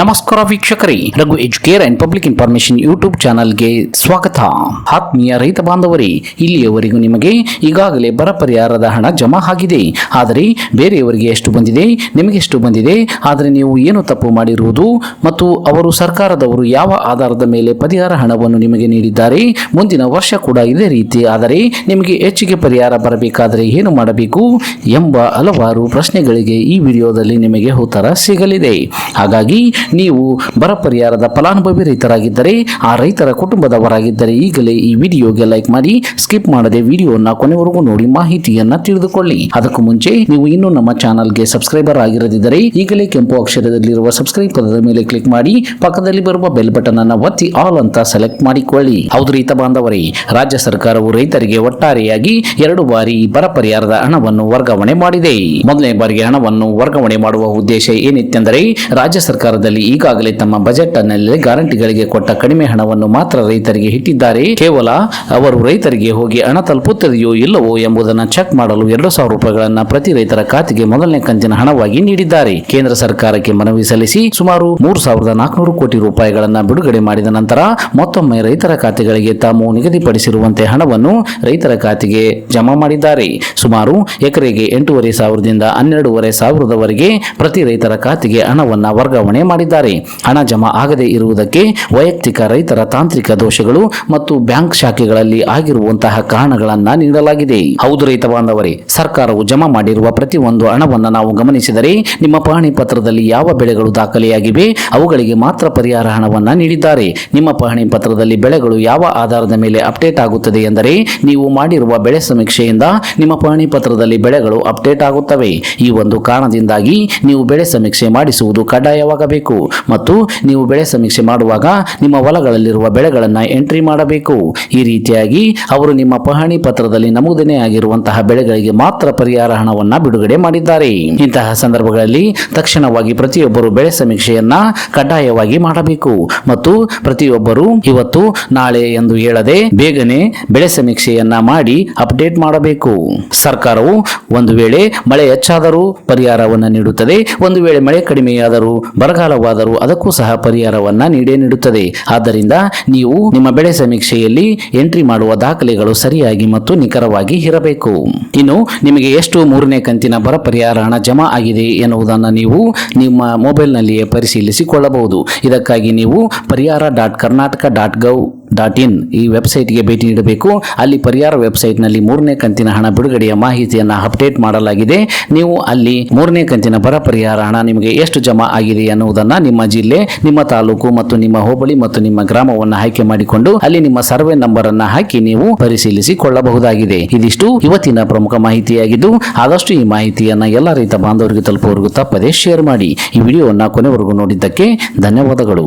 ನಮಸ್ಕಾರ ವೀಕ್ಷಕರೇ, Raghu Educare and public information YouTube ಚಾನಲ್ಗೆ ಸ್ವಾಗತ. ಆತ್ಮೀಯ ರೈತ ಬಾಂಧವರೇ, ಇಲ್ಲಿಯವರೆಗೂ ನಿಮಗೆ ಈಗಾಗಲೇ ಬರ ಪರಿಹಾರದ ಹಣ ಜಮಾ ಆಗಿದೆ. ಆದರೆ ಬೇರೆಯವರಿಗೆ ಎಷ್ಟು ಬಂದಿದೆ, ನಿಮಗೆ ಎಷ್ಟು ಬಂದಿದೆ, ಆದರೆ ನೀವು ಏನು ತಪ್ಪು ಮಾಡಿರುವುದು ಮತ್ತು ಅವರು ಸರ್ಕಾರದವರು ಯಾವ ಆಧಾರದ ಮೇಲೆ ಪರಿಹಾರ ಹಣವನ್ನು ನಿಮಗೆ ನೀಡಿದ್ದಾರೆ, ಮುಂದಿನ ವರ್ಷ ಕೂಡ ಇದೇ ರೀತಿ. ಆದರೆ ನಿಮಗೆ ಹೆಚ್ಚಿಗೆ ಪರಿಹಾರ ಬರಬೇಕಾದರೆ ಏನು ಮಾಡಬೇಕು ಎಂಬ ಹಲವಾರು ಪ್ರಶ್ನೆಗಳಿಗೆ ಈ ವಿಡಿಯೋದಲ್ಲಿ ನಿಮಗೆ ಉತ್ತರ ಸಿಗಲಿದೆ. ಹಾಗಾಗಿ ನೀವು ಬರ ಪರಿಹಾರದ ಫಲಾನುಭವಿ ರೈತರಾಗಿದ್ದರೆ, ಆ ರೈತರ ಕುಟುಂಬದವರಾಗಿದ್ದರೆ ಈಗಲೇ ಈ ವಿಡಿಯೋಗೆ ಲೈಕ್ ಮಾಡಿ, ಸ್ಕಿಪ್ ಮಾಡದೆ ವಿಡಿಯೋನ ಕೊನೆವರೆಗೂ ನೋಡಿ ಮಾಹಿತಿಯನ್ನ ತಿಳಿದುಕೊಳ್ಳಿ. ಅದಕ್ಕೂ ಮುಂಚೆ, ನೀವು ಇನ್ನೂ ನಮ್ಮ ಚಾನಲ್ಗೆ ಸಬ್ಸ್ಕ್ರೈಬರ್ ಆಗಿರದಿದ್ದರೆ, ಈಗಲೇ ಕೆಂಪು ಅಕ್ಷರದಲ್ಲಿರುವ ಸಬ್ಸ್ಕ್ರೈಬ್ ಪದದ ಮೇಲೆ ಕ್ಲಿಕ್ ಮಾಡಿ, ಪಕ್ಕದಲ್ಲಿ ಬರುವ ಬೆಲ್ ಬಟನ್ ಅನ್ನು ಒತ್ತಿ ಆಲ್ ಅಂತ ಸೆಲೆಕ್ಟ್ ಮಾಡಿಕೊಳ್ಳಿ. ಹೌದು ರೈತ ಬಾಂಧವರೇ, ರಾಜ್ಯ ಸರ್ಕಾರವು ರೈತರಿಗೆ ಒಟ್ಟಾರೆಯಾಗಿ ಎರಡು ಬಾರಿ ಬರ ಪರಿಹಾರದ ಹಣವನ್ನು ವರ್ಗಾವಣೆ ಮಾಡಿದೆ. ಮೊದಲನೇ ಬಾರಿಗೆ ಹಣವನ್ನು ವರ್ಗಾವಣೆ ಮಾಡುವ ಉದ್ದೇಶ ಏನಿತ್ತೆಂದರೆ, ರಾಜ್ಯ ಸರ್ಕಾರದಲ್ಲಿ ಈಗಾಗಲೇ ತಮ್ಮ ಬಜೆಟ್ನಲ್ಲಿ ಗ್ಯಾರಂಟಿಗಳಿಗೆ ಕೊಟ್ಟ ಕಡಿಮೆ ಹಣವನ್ನು ಮಾತ್ರ ರೈತರಿಗೆ ಇಟ್ಟಿದ್ದಾರೆ. ಕೇವಲ ಅವರು ರೈತರಿಗೆ ಹೋಗಿ ಹಣ ತಲುಪುತ್ತದೆಯೋ ಇಲ್ಲವೋ ಎಂಬುದನ್ನು ಚೆಕ್ ಮಾಡಲು ಎರಡು ಸಾವಿರ ರೂಪಾಯಿಗಳನ್ನ ಪ್ರತಿ ರೈತರ ಖಾತೆಗೆ ಮೊದಲನೇ ಕಂತಿನ ಹಣವಾಗಿ ನೀಡಿದ್ದಾರೆ. ಕೇಂದ್ರ ಸರ್ಕಾರಕ್ಕೆ ಮನವಿ ಸಲ್ಲಿಸಿ ಸುಮಾರು ಮೂರು ಸಾವಿರದ ನಾಲ್ಕುನೂರು ಕೋಟಿ ರೂಪಾಯಿಗಳನ್ನು ಬಿಡುಗಡೆ ಮಾಡಿದ ನಂತರ ಮತ್ತೊಮ್ಮೆ ರೈತರ ಖಾತೆಗಳಿಗೆ ತಾವು ನಿಗದಿಪಡಿಸಿರುವಂತೆ ಹಣವನ್ನು ರೈತರ ಖಾತೆಗೆ ಜಮಾ ಮಾಡಿದ್ದಾರೆ. ಸುಮಾರು ಎಕರೆಗೆ ಎಂಟೂವರೆ ಸಾವಿರದಿಂದ ಹನ್ನೆರಡೂವರೆ ಸಾವಿರದವರೆಗೆ ಪ್ರತಿ ರೈತರ ಖಾತೆಗೆ ಹಣವನ್ನು ವರ್ಗಾವಣೆ ಮಾಡಿದ್ದಾರೆ. ಹಣ ಜಮಾ ಆಗದೇ ಇರುವುದಕ್ಕೆ ವೈಯಕ್ತಿಕ, ರೈತರ ತಾಂತ್ರಿಕ ದೋಷಗಳು ಮತ್ತು ಬ್ಯಾಂಕ್ ಶಾಖೆಗಳಲ್ಲಿ ಆಗಿರುವಂತಹ ಕಾರಣಗಳನ್ನ ನೀಡಲಾಗಿದೆ. ಹೌದು ರೈತ ಬಾಂಧವರೇ, ಸರ್ಕಾರವು ಜಮಾ ಮಾಡಿರುವ ಪ್ರತಿ ಒಂದು ಹಣವನ್ನು ನಾವು ಗಮನಿಸಿದರೆ ನಿಮ್ಮ ಪಹಣಿ ಪತ್ರದಲ್ಲಿ ಯಾವ ಬೆಳೆಗಳು ದಾಖಲೆಯಾಗಿವೆ, ಅವುಗಳಿಗೆ ಮಾತ್ರ ಪರಿಹಾರ ಹಣವನ್ನ ನೀಡಿದ್ದಾರೆ. ನಿಮ್ಮ ಪಹಣಿ ಪತ್ರದಲ್ಲಿ ಬೆಳೆಗಳು ಯಾವ ಆಧಾರದ ಮೇಲೆ ಅಪ್ಡೇಟ್ ಆಗುತ್ತದೆ ಎಂದರೆ, ನೀವು ಮಾಡಿರುವ ಬೆಳೆ ಸಮೀಕ್ಷೆಯಿಂದ ನಿಮ್ಮ ಪಹಣಿ ಪತ್ರದಲ್ಲಿ ಬೆಳೆಗಳು ಅಪ್ಡೇಟ್ ಆಗುತ್ತವೆ. ಈ ಒಂದು ಕಾರಣದಿಂದಾಗಿ ನೀವು ಬೆಳೆ ಸಮೀಕ್ಷೆ ಮಾಡಿಸುವುದು ಕಡ್ಡಾಯವಾಗಬೇಕು. ಮತ್ತು ನೀವು ಬೆಳೆ ಸಮೀಕ್ಷೆ ಮಾಡುವಾಗ ನಿಮ್ಮ ಹೊಲಗಳಲ್ಲಿರುವ ಬೆಳೆಗಳನ್ನು ಎಂಟ್ರಿ ಮಾಡಬೇಕು. ಈ ರೀತಿಯಾಗಿ ಅವರು ನಿಮ್ಮ ಪಹಣಿ ಪತ್ರದಲ್ಲಿ ನಮೂದನೆ ಆಗಿರುವಂತಹ ಬೆಳೆಗಳಿಗೆ ಮಾತ್ರ ಪರಿಹಾರ ಹಣವನ್ನು ಬಿಡುಗಡೆ ಮಾಡಿದ್ದಾರೆ. ಇಂತಹ ಸಂದರ್ಭಗಳಲ್ಲಿ ತಕ್ಷಣವಾಗಿ ಪ್ರತಿಯೊಬ್ಬರು ಬೆಳೆ ಸಮೀಕ್ಷೆಯನ್ನ ಕಡ್ಡಾಯವಾಗಿ ಮಾಡಬೇಕು. ಮತ್ತು ಪ್ರತಿಯೊಬ್ಬರು ಇವತ್ತು ನಾಳೆ ಎಂದು ಹೇಳದೆ ಬೇಗನೆ ಬೆಳೆ ಸಮೀಕ್ಷೆಯನ್ನ ಮಾಡಿ ಅಪ್ಡೇಟ್ ಮಾಡಬೇಕು. ಸರ್ಕಾರವು ಒಂದು ವೇಳೆ ಮಳೆ ಹೆಚ್ಚಾದರೂ ಪರಿಹಾರವನ್ನು ನೀಡುತ್ತದೆ, ಒಂದು ವೇಳೆ ಮಳೆ ಕಡಿಮೆಯಾದರೂ ಬರಗಾಲವಾದರೂ ಅದಕ್ಕೂ ಸಹ ಪರಿಹಾರವನ್ನ ನೀಡೇ ನೀಡುತ್ತದೆ. ಆದ್ದರಿಂದ ನೀವು ನಿಮ್ಮ ಬೆಳೆ ಸಮೀಕ್ಷೆಯಲ್ಲಿ ಎಂಟ್ರಿ ಮಾಡುವ ದಾಖಲೆಗಳು ಸರಿಯಾಗಿ ಮತ್ತು ನಿಖರವಾಗಿ ಇರಬೇಕು. ಇನ್ನು ನಿಮಗೆ ಎಷ್ಟು ಮೂರನೇ ಕಂತಿನ ಬರ ಪರಿಹಾರ ಹಣ ಜಮಾ ಆಗಿದೆ ಎನ್ನುವುದನ್ನು ನೀವು ನಿಮ್ಮ ಮೊಬೈಲ್ನಲ್ಲಿಯೇ ಪರಿಶೀಲಿಸಿಕೊಳ್ಳಬಹುದು. ಇದಕ್ಕಾಗಿ ನೀವು Parihara dot Karnataka dot gov dot in ಈ ವೆಬ್ಸೈಟ್ಗೆ ಭೇಟಿ ನೀಡಬೇಕು. ಅಲ್ಲಿ ಪರಿಹಾರ ವೆಬ್ಸೈಟ್ನಲ್ಲಿ ಮೂರನೇ ಕಂತಿನ ಹಣ ಬಿಡುಗಡೆಯ ಮಾಹಿತಿಯನ್ನು ಅಪ್ಡೇಟ್ ಮಾಡಲಾಗಿದೆ. ನೀವು ಅಲ್ಲಿ ಮೂರನೇ ಕಂತಿನ ಬರ ಪರಿಹಾರ ಹಣ ನಿಮಗೆ ಎಷ್ಟು ಜಮಾ ಆಗಿದೆ ಎನ್ನುವುದನ್ನು ನಿಮ್ಮ ಜಿಲ್ಲೆ, ನಿಮ್ಮ ತಾಲೂಕು ಮತ್ತು ನಿಮ್ಮ ಹೋಬಳಿ ಮತ್ತು ನಿಮ್ಮ ಗ್ರಾಮವನ್ನು ಆಯ್ಕೆ ಮಾಡಿಕೊಂಡು ಅಲ್ಲಿ ನಿಮ್ಮ ಸರ್ವೆ ನಂಬರ್ ಅನ್ನು ಹಾಕಿ ನೀವು ಪರಿಶೀಲಿಸಿಕೊಳ್ಳಬಹುದಾಗಿದೆ. ಇದಿಷ್ಟು ಇವತ್ತಿನ ಪ್ರಮುಖ ಮಾಹಿತಿಯಾಗಿದ್ದು, ಆದಷ್ಟು ಈ ಮಾಹಿತಿಯನ್ನು ಎಲ್ಲ ರೈತ ಬಾಂಧವರಿಗೆ ತಲುಪುವವರೆಗೂ ತಪ್ಪದೇ ಶೇರ್ ಮಾಡಿ. ಈ ವಿಡಿಯೋವನ್ನು ಕೊನೆವರೆಗೂ ನೋಡಿದ್ದಕ್ಕೆ ಧನ್ಯವಾದಗಳು.